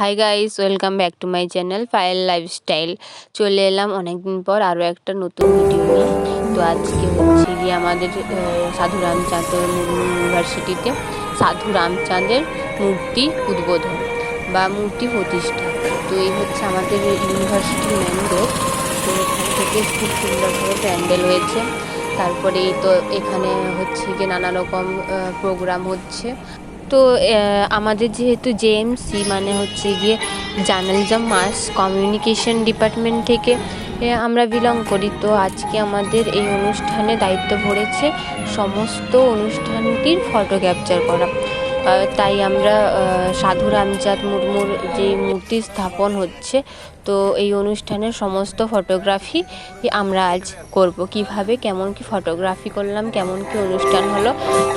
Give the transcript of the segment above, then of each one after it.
Hi guys welcome back to my channel file lifestyle চলে এলাম অনেক দিন পর আরও একটা নতুন ভিডিও নিয়ে। তো আজকে হচ্ছে গিয়ে আমাদের সাধু রামচাঁদের ইউনিভার্সিটিতে সাধু রামচাঁদের মূর্তি উদ্বোধন বা মূর্তি প্রতিষ্ঠা। তো এই হচ্ছে আমাদের ইউনিভার্সিটির মেন রোড তো এখান থেকে খুব সুন্দরভাবে প্যান্ডেল হয়েছে। তারপরে তো এখানে হচ্ছে গিয়ে নানা রকম প্রোগ্রাম হচ্ছে। তো আমাদের যেহেতু জেএমসি মানে হচ্ছে গিয়ে জার্নালিজম মাস কমিউনিকেশন ডিপার্টমেন্ট থেকে আমরা বিলং করি। তো আজকে আমাদের এই অনুষ্ঠানে দায়িত্ব পড়েছে সমস্ত অনুষ্ঠানটির ফটো ক্যাপচার করা। তাই আমরা সাধু রামচাঁদ মুর্মুর যে মূর্তি স্থাপন হচ্ছে, তো এই অনুষ্ঠানের সমস্ত ফটোগ্রাফি আমরা আজ করব কীভাবে, কেমন কি ফটোগ্রাফি করলাম, কেমন কি অনুষ্ঠান হলো,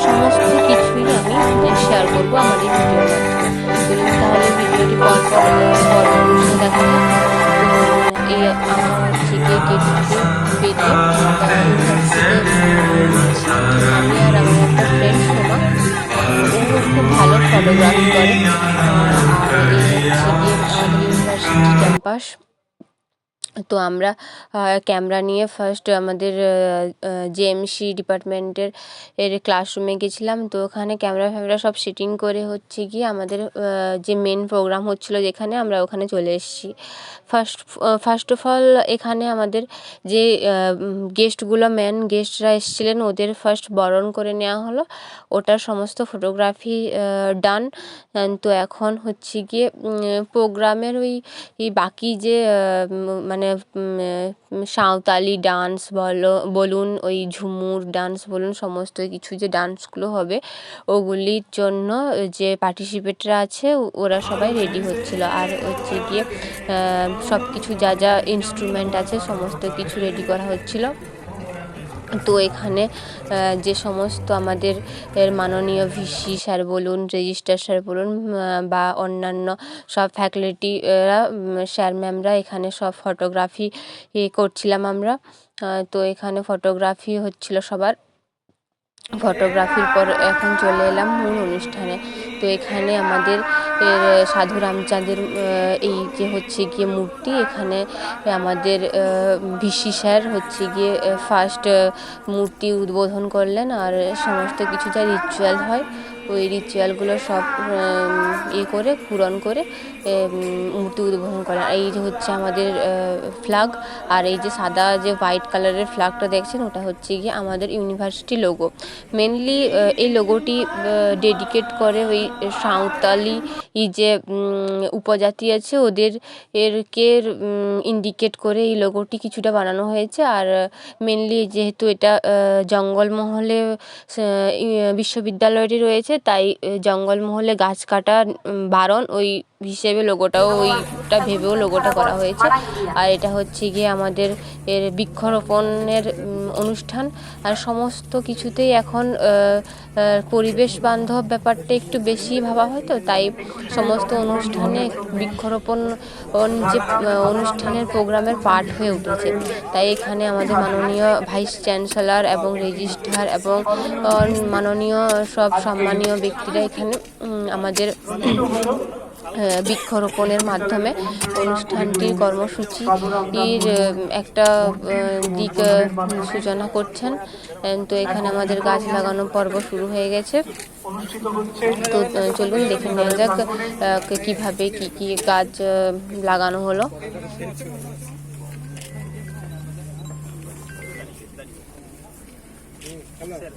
সমস্ত কিছুই আমি শেয়ার করব আমার এই তাহলে ভিডিওটি পর পর দেখা। এই আমার থেকে আমি ক্যাম্পাস তো আমরা ক্যামেরা নিয়ে ফার্স্ট আমাদের জেএমসি ডিপার্টমেন্টের এর ক্লাসরুমে গেছিলাম। তো ওখানে ক্যামেরা ফ্যামেরা সব সেটিং করে হচ্ছে গিয়ে আমাদের যে মেন প্রোগ্রাম হচ্ছিল যেখানে আমরা ওখানে চলে এসেছি। ফার্স্ট ফার্স্ট অফ অল এখানে আমাদের যে গেস্টগুলো মেন গেস্টরা এসেছিলেন ওদের ফার্স্ট বরণ করে নেওয়া হলো। ওটার সমস্ত ফটোগ্রাফি ডান তো এখন হচ্ছে গিয়ে প্রোগ্রামের ওই বাকি যে উম, মানে সাঁওতালি ডান্স বলো, বলুন, ওই ঝুমুর ডান্স বলুন, সমস্ত কিছু যে ডান্সগুলো হবে, ওগুলির জন্য যে পার্টিসিপেটরা আছে ওরা সবাই রেডি হচ্ছিল। আর হচ্ছে গিয়ে সব কিছু যা যা ইনস্ট্রুমেন্ট আছে, সমস্ত কিছু রেডি করা হচ্ছিল। তো এখানে যে সমস্ত আমাদের মাননীয় ভিসি স্যার বলুন রেজিস্ট্রার স্যার বলুন বা অন্যান্য সব ফ্যাকাল্টিরা স্যার ম্যামরা এখানে সব ফটোগ্রাফি করছিলাম আমরা। তো এখানে ফটোগ্রাফি হচ্ছিল সবার। ফটোগ্রাফির পর এখন চলে এলাম মূল অনুষ্ঠানে। তো এখানে আমাদের সাধু রামচাঁদের এই যে হচ্ছে গিয়ে মূর্তি, এখানে আমাদের ভিসি স্যার হচ্ছে গিয়ে ফার্স্ট মূর্তি উদ্বোধন করলেন আর সমস্ত কিছু যা রিচুয়াল হয়। ওই রিচুয়ালগুলো সব ইয়ে করে, পূরণ করে মূর্তি উদ্বোধন করেন। এই যে হচ্ছে আমাদের ফ্ল্যাগ আর এই যে সাদা যে হোয়াইট কালারের ফ্ল্যাগটা দেখছেন, ওটা হচ্ছে গিয়ে আমাদের ইউনিভার্সিটি লোগো মেনলি এই লোগোটি ডেডিকেট করে ওই সাঁওতালি যে উপজাতি আছে, ওদের এরকে ইন্ডিকেট করে এই লোগোটি কিছুটা বানানো হয়েছে। আর মেনলি যেহেতু এটা জঙ্গলমহলে বিশ্ববিদ্যালয়টি রয়েছে তাই জঙ্গলমহলে গাছ কাটা বারণ ওই হিসেবে লোগোটাও ওইটা ভেবেও লোগোটা করা হয়েছে। আর এটা হচ্ছে গিয়ে আমাদের এর বৃক্ষরোপণের অনুষ্ঠান। আর সমস্ত কিছুতেই এখন পরিবেশ বান্ধব ব্যাপারটা একটু বেশি ভাবা হয় তো, তাই সমস্ত অনুষ্ঠানে বৃক্ষরোপণ যে অনুষ্ঠানের প্রোগ্রামের পার্ট হয়ে উঠেছে। তাই এখানে আমাদের মাননীয় ভাইস চ্যান্সেলর এবং রেজিস্ট্রার এবং মাননীয় সব সম্মানীয় ব্যক্তিরা এখানে আমাদের বৃক্ষরোপণের মাধ্যমে অনুষ্ঠানটির কর্মসূচির একটা দিক সূচনা করছেন। তো এখানে আমাদের গাছ লাগানো পর্ব শুরু হয়ে গেছে। তো চলুন দেখে নেওয়া যাক কীভাবে কী, কি গাছ লাগানো হলো।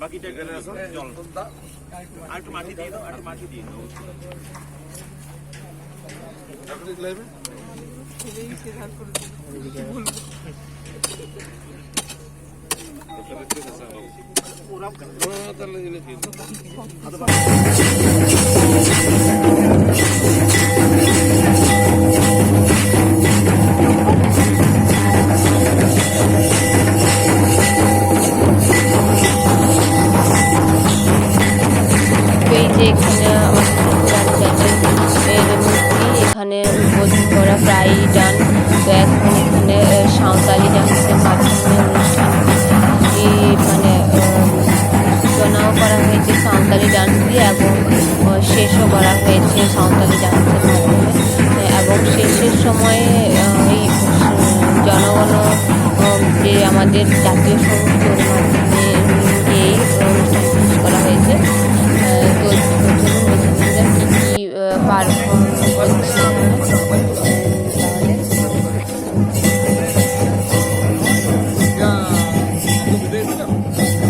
বাকিটা আসো জল। আর একটু মাটি দিয়ে দাও আর একটু মাটি দিয়ে দাও। তো এবং শেষও সাঁওতালি ডান্সের মাধ্যমে আহ, সময়ে এই জনগণ যে আমাদের জাতীয় সঙ্গীতের মাধ্যমে এই অনুষ্ঠান শেষ করা হয়েছে। তো কী পারফর্ম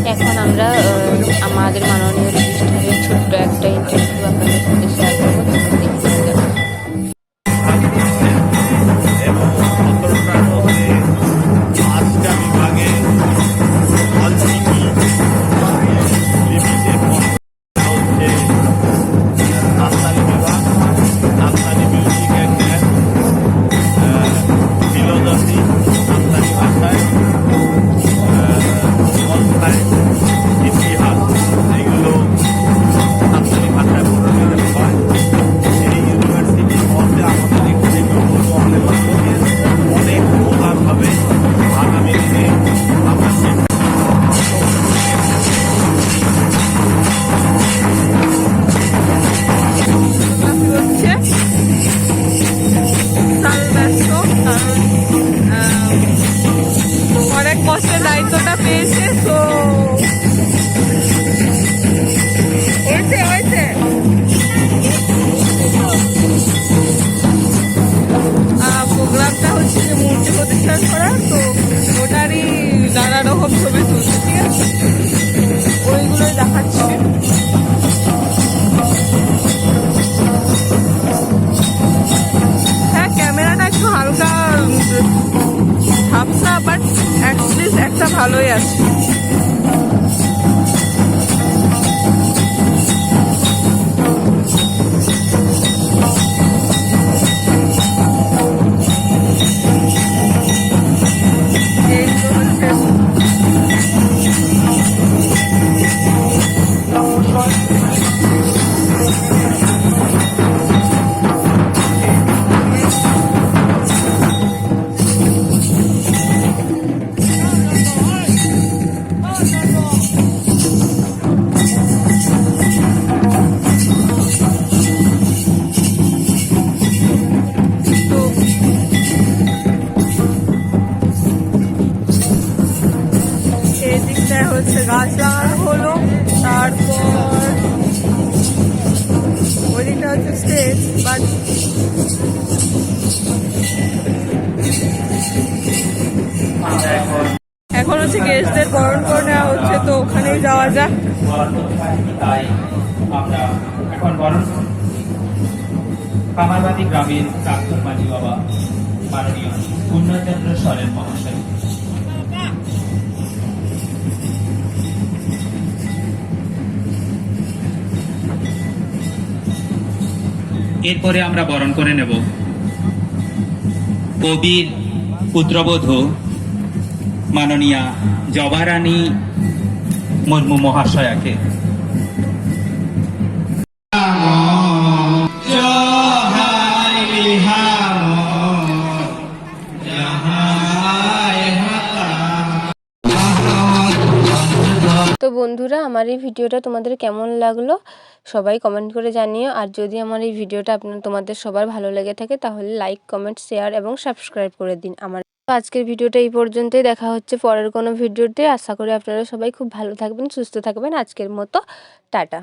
এখন আমরা আমাদের মাননীয় ভালোই আছে। হচ্ছে গাছ লাগানো হলো। তারপর ওইদিকটা হচ্ছে স্টেজ বাট এখন হচ্ছে গেস্টদের বরণ করে নেওয়া হচ্ছে, তো ওখানেই যাওয়া যাক। এখন বরণ কামারবাদী গ্রামের প্রাক্তন মাঝি বাবা, মাননীয় পূর্ণচন্দ্র সরেন মহাশয়। এরপরে আমরা বরণ করে নেব। কবির পুত্রবধূ মাননীয়া জবারানী মুর্মু মহাশয়াকে। আমার এই ভিডিওটা তোমাদের কেমন লাগল, সবাই কমেন্ট করে জানিও। আর যদি আমার এই ভিডিওটা আপনার, তোমাদের সবার ভালো লেগে থাকে, তাহলে লাইক কমেন্ট শেয়ার এবং সাবস্ক্রাইব করে দিন আমার। তো আজকের ভিডিওটা এই পর্যন্তই, দেখা হচ্ছে পরের কোনো ভিডিওতে। আশা করি আপনারা সবাই খুব ভালো থাকবেন, সুস্থ থাকবেন। আজকের মতো, টাটা।